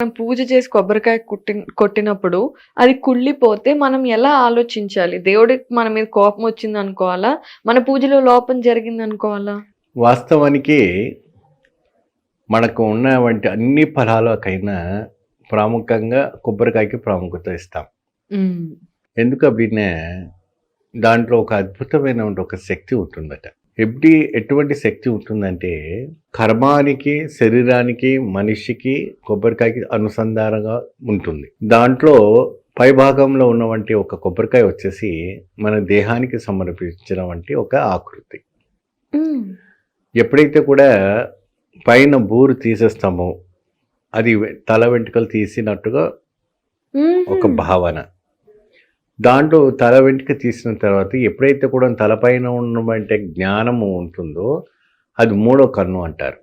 మనం పూజ చేసి కొబ్బరికాయ కుట్టి కొట్టినప్పుడు అది కుళ్ళిపోతే మనం ఎలా ఆలోచించాలి? దేవుడికి మన మీద కోపం వచ్చింది అనుకోవాలా మన పూజలో లోపం జరిగింది అనుకోవాలా వాస్తవానికి మనకు ఉన్నవంటి అన్ని ఫలాలకైనా ప్రాముఖ్యంగా కొబ్బరికాయకి ప్రాముఖ్యత ఇస్తాం. ఎందుకు అప్పుడే దాంట్లో ఒక అద్భుతమైన ఒక శక్తి ఉంటుందట. ఎప్పుడు ఎటువంటి శక్తి ఉంటుందంటే కర్మానికి శరీరానికి మనిషికి కొబ్బరికాయకి అనుసంధానంగా ఉంటుంది. దాంట్లో పై భాగంలో ఉన్నవంటి ఒక కొబ్బరికాయ వచ్చేసి మన దేహానికి సమర్పించిన వంటి ఒక ఆకృతి. ఎప్పుడైతే కూడా పైన బూరు తీసేస్తామో అది తల వెంట్రుకలు తీసినట్టుగా ఒక భావన. దాంట్లో తల వెంట్రుక తీసిన తర్వాత ఎప్పుడైతే కూడా తలపైన ఉన్నటువంటి జ్ఞానము ఉంటుందో అది మూడో కన్ను అంటారు.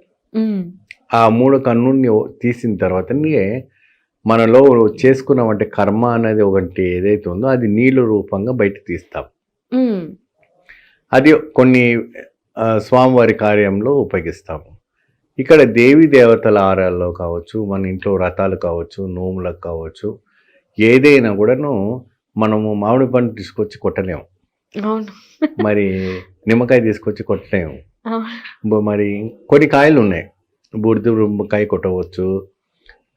ఆ మూడో కన్నుని తీసిన తర్వాతనే మనలో చేసుకున్నవంటి కర్మ అనేది ఒకటి ఏదైతే ఉందో అది నీళ్ళ రూపంగా బయట తీస్తాం. అది కొన్ని స్వామివారి కార్యంలో ఉపయోగిస్తాము. ఇక్కడ దేవి దేవతల ఆరాల్లో కావచ్చు మన ఇంట్లో వ్రతాలు కావచ్చు నోములకు కావచ్చు ఏదైనా కూడాను మనము మామిడి పండు తీసుకొచ్చి కొట్టలేము అవును. మరి నిమ్మకాయ తీసుకొచ్చి కొట్టలేము మరి కొన్ని కాయలు ఉన్నాయి. బూడిద గుమ్మడికాయ కొట్టవచ్చు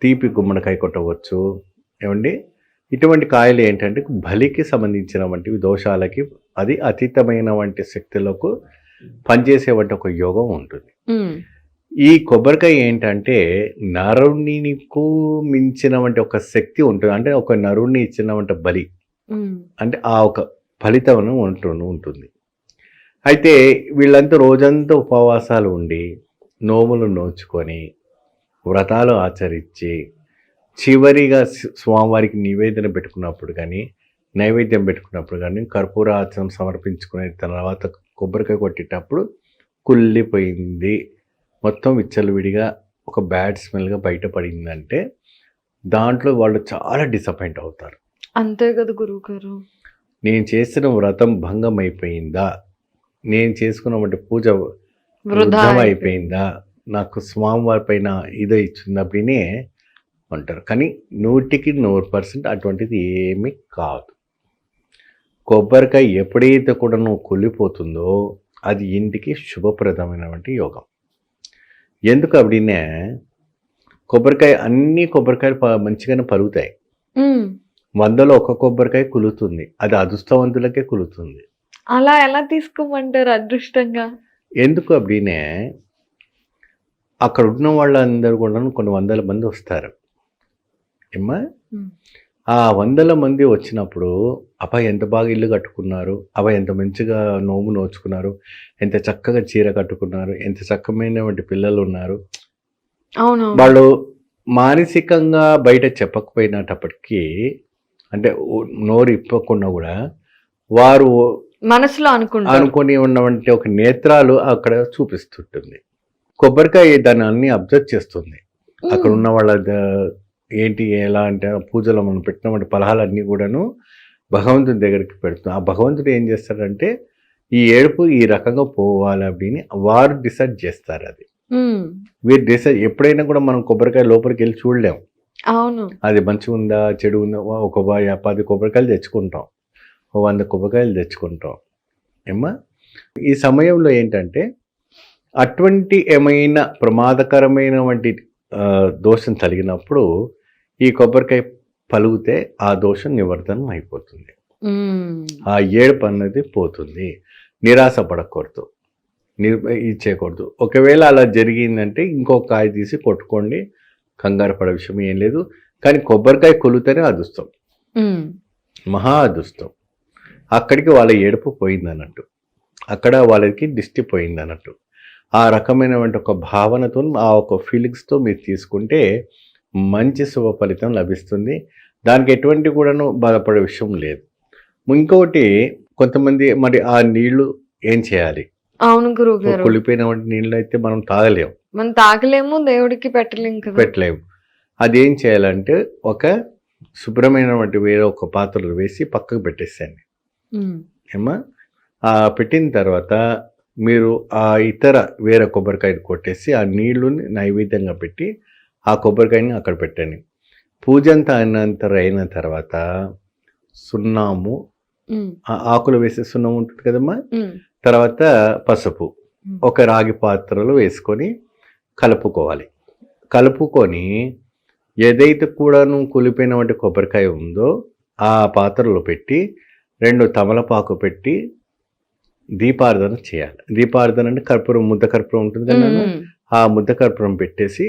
తీపి గుమ్మడికాయ కొట్టవచ్చు ఏమండి? ఇటువంటి కాయలు ఏంటంటే బలికి సంబంధించిన వంటి దోషాలకి అది అతీతమైన వంటి శక్తులకు పనిచేసే వంటి ఒక యోగం ఉంటుంది. ఈ కొబ్బరికాయ ఏంటంటే నరునికు మించిన వంటి ఒక శక్తి ఉంటుంది. అంటే ఒక నరుణ్ణి ఇచ్చిన వంటి బలి. అంటే ఆ ఒక ఫలితం ఉంటుంది ఉంటుంది. అయితే వీళ్ళంతా రోజంతా ఉపవాసాలు ఉండి నోములు నోచుకొని వ్రతాలు ఆచరించి చివరిగా స్వామివారికి నివేదన పెట్టుకున్నప్పుడు కానీ నైవేద్యం పెట్టుకున్నప్పుడు కానీ కర్పూరాచనం సమర్పించుకునే తర్వాత కొబ్బరికాయ కొట్టేటప్పుడు కుళ్ళిపోయింది. మొత్తం విచ్చలవిడిగా ఒక బ్యాడ్ స్మెల్గా బయటపడిందంటే దాంట్లో వాళ్ళు చాలా డిసప్పాయింట్ అవుతారు. అంతే కదా గురువు గారు నేను చేసిన వ్రతం భంగం అయిపోయిందా నేను చేసుకున్నటువంటి పూజ వృధా అయిపోయిందా నాకు స్వామివారి పైన ఇదో ఇచ్చినప్పుడే అంటారు. కానీ నూటికి నూరు పర్సెంట్ అటువంటిది ఏమీ కాదు. కొబ్బరికాయ ఎప్పుడైతే కూడా నువ్వు కుళ్ళిపోతుందో అది ఇంటికి శుభప్రదమైనటువంటి యోగం. ఎందుకు అప్పుడే కొబ్బరికాయ అన్ని కొబ్బరికాయలు మంచిగానే పరుగుతాయి. వందలో ఒక కొబ్బరికాయ కులుతుంది. అది అదృష్టవంతులకే కులుతుంది. అలా ఎలా తీసుకోమంటారు అదృష్టంగా? ఎందుకు అప్పుడే అక్కడ ఉన్న వాళ్ళందరూ కూడా కొన్ని వందల మంది వస్తారు. ఏమ్మా? ఆ వందల మంది వచ్చినప్పుడు అబ్బాయి ఎంత బాగా ఇల్లు కట్టుకున్నారు అబ్బాయి ఎంత మంచిగా నోము నోచుకున్నారు ఎంత చక్కగా చీర కట్టుకున్నారు ఎంత చక్కమైనటువంటి పిల్లలు ఉన్నారు. అవును వాళ్ళు మానసికంగా బయట చెప్పకపోయినప్పటికీ అంటే ఓ- నోరు ఇప్పకుండా కూడా వారు మనసులో అనుకుంటారు అనుకొని ఉన్నటువంటి ఒక నేత్రాలు అక్కడ చూపిస్తుంటుంది కొబ్బరికాయ దాన్ని అన్ని అబ్జర్వ్ చేస్తుంది అక్కడ ఉన్న వాళ్ళ ద- ఏంటి ఎలా అంటే పూజలో మనం పెట్టినటువంటి ఫలహాలన్నీ కూడాను భగవంతుడి దగ్గరికి పెడుతుంది ఆ భగవంతుడు ఏం చేస్తాడంటే ఈ ఏడుపు ఈ రకంగా పోవాలి அப்படின்னு వారు డిసైడ్ చేస్తారు అది ఉమ్, వీరు డిసైడ్ ఎప్పుడైనా కూడా మనం కొబ్బరికాయ లోపలికి వెళ్ళి చూడలేం అవును. అది మంచిగా ఉందా చెడు ఉందా ఒక పది కొబ్బరికాయలు తెచ్చుకుంటాం. ఓ వంద కొబ్బరికాయలు తెచ్చుకుంటాం. ఏమ్మా? ఈ సమయంలో ఏంటంటే అటువంటి ఏమైనా ప్రమాదకరమైన వంటి దోషం కలిగినప్పుడు ఈ కొబ్బరికాయ పలుగితే ఆ దోషం నివర్ధనం అయిపోతుంది. ఆ ఏడుపు అన్నది పోతుంది. నిరాశ పడకూడదు. నిర్ ఇచ్చేయకూడదు. ఒకవేళ అలా జరిగిందంటే ఇంకో కాయ తీసి కొట్టుకోండి. కంగారు పడే విషయం ఏం లేదు. కానీ కొబ్బరికాయ కొలితేనే అదుస్తాం మహా అదృష్టం. అక్కడికి వాళ్ళ ఏడుపు పోయింది అన్నట్టు అక్కడ వాళ్ళకి దిష్టి పోయింది అన్నట్టు ఆ రకమైనటువంటి ఒక భావనతో ఆ ఒక ఫీలింగ్స్తో మీరు తీసుకుంటే మంచి శుభ ఫలితం లభిస్తుంది. దానికి ఎటువంటి కూడాను బాధపడే విషయం లేదు. ఇంకొకటి కొంతమంది మరి ఆ నీళ్ళు ఏం చేయాలి? అవును గురువు గారు. కుళ్ళిపోయినటువంటి నీళ్ళు అయితే మనం తాగలేము మనం తాగలేము దేవుడికి పెట్టలేము కదా. పెట్టలేము. అదేం చేయాలంటే ఒక శుభ్రమైనటువంటి వేరే ఒక పాత్రలు వేసి పక్కకు పెట్టేసేయండి. ఉమ్, ఏమా ఆ పెట్టిన తర్వాత మీరు ఆ ఇతర వేరే కొబ్బరికాయని కొట్టేసి ఆ నీళ్ళని నైవేద్యంగా పెట్టి ఆ కొబ్బరికాయని అక్కడ పెట్టండి. పూజ అంతా అయినంత అయిన తర్వాత సున్నాము ఆకులు వేసే సున్నం ఉంటుంది కదమ్మా? తర్వాత పసుపు. ఒక రాగి పాత్రలో వేసుకొని కలుపుకోవాలి. కలుపుకొని ఏదైతే కూడాను కులిపోయినటువంటి కొబ్బరికాయ ఉందో ఆ పాత్రలో పెట్టి రెండు తమలపాకు పెట్టి దీపార్థన చేయాలి. దీపార్థన అంటే కర్పూరం ముద్ద కర్పూరం ఉంటుంది కదా ఆ ముద్ద కర్పూరం పెట్టేసి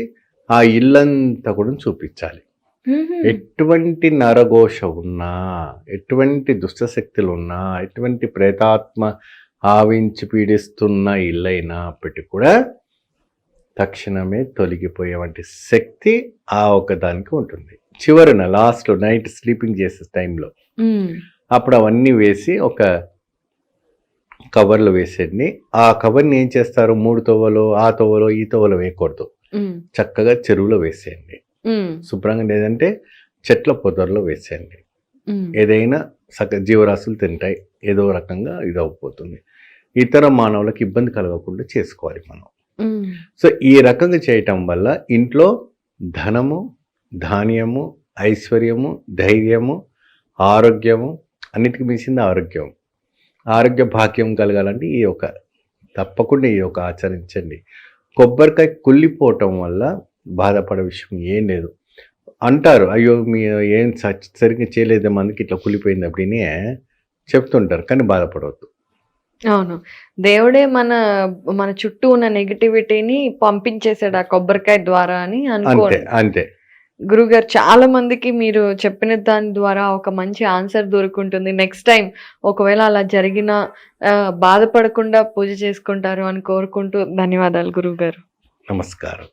ఆ ఇల్లంతా కూడా చూపించాలి. ఎటువంటి నరఘోష ఉన్నా ఎటువంటి దుష్టశక్తులు ఉన్నా ఎటువంటి ప్రేతాత్మ ఆవించి పీడిస్తున్న ఇల్లైనప్పటికీ కూడా తక్షణమే తొలగిపోయేవంటి శక్తి ఆ ఒక దానికి ఉంటుంది. చివరిన లాస్ట్లో నైట్ స్లీపింగ్ చేసే టైంలో అప్పుడు అవన్నీ వేసి ఒక కవర్లో వేసేయండి ఆ కవర్ని ఏం చేస్తారు? మూడు తవ్వలో ఆ తవ్వలో ఈ తవ్వలో వేయకూడదు. చక్కగా చెరువులో వేసేయండి. శుభ్రంగా లేదంటే చెట్ల పొదర్లో వేసేయండి. ఏదైనా సక జీవరాశులు తింటాయి. ఏదో రకంగా ఇది అయిపోతుంది ఇతర మానవులకు ఇబ్బంది కలగకుండా చేసుకోవాలి మనం. సో ఈ రకంగా చేయటం వల్ల ఇంట్లో ధనము ధాన్యము ఐశ్వర్యము ధైర్యము ఆరోగ్యము అన్నిటికీ మించింది ఆరోగ్యం. ఆరోగ్య భాగ్యం కలగాలంటే ఈ యొక్క తప్పకుండా ఈ యొక్క ఆచరించండి. కొబ్బరికాయ కుళ్ళిపోవటం వల్ల బాధపడే విషయం ఏం లేదు. అంటారు అయ్యో మీ ఏం సరిగ్గా చేయలేదే మందికి ఇట్లా కుళ్ళిపోయింది అప్పుడే చెప్తుంటారు కానీ బాధపడవద్దు. అవును. దేవుడే మన మన చుట్టూ ఉన్న నెగిటివిటీని పంపించేసాడు ఆ కొబ్బరికాయ ద్వారా అని అంతే అనుకోండి అంతే. గురుగారు చాలా మందికి మీరు చెప్పిన దాని ద్వారా ఒక మంచి ఆన్సర్ దొరుకుంటుంది. నెక్స్ట్ టైం ఒకవేళ అలా జరిగినా బాధపడకుండా పూజ చేసుకుంటారు అని కోరుకుంటూ ధన్యవాదాలు గురుగారు. నమస్కారం.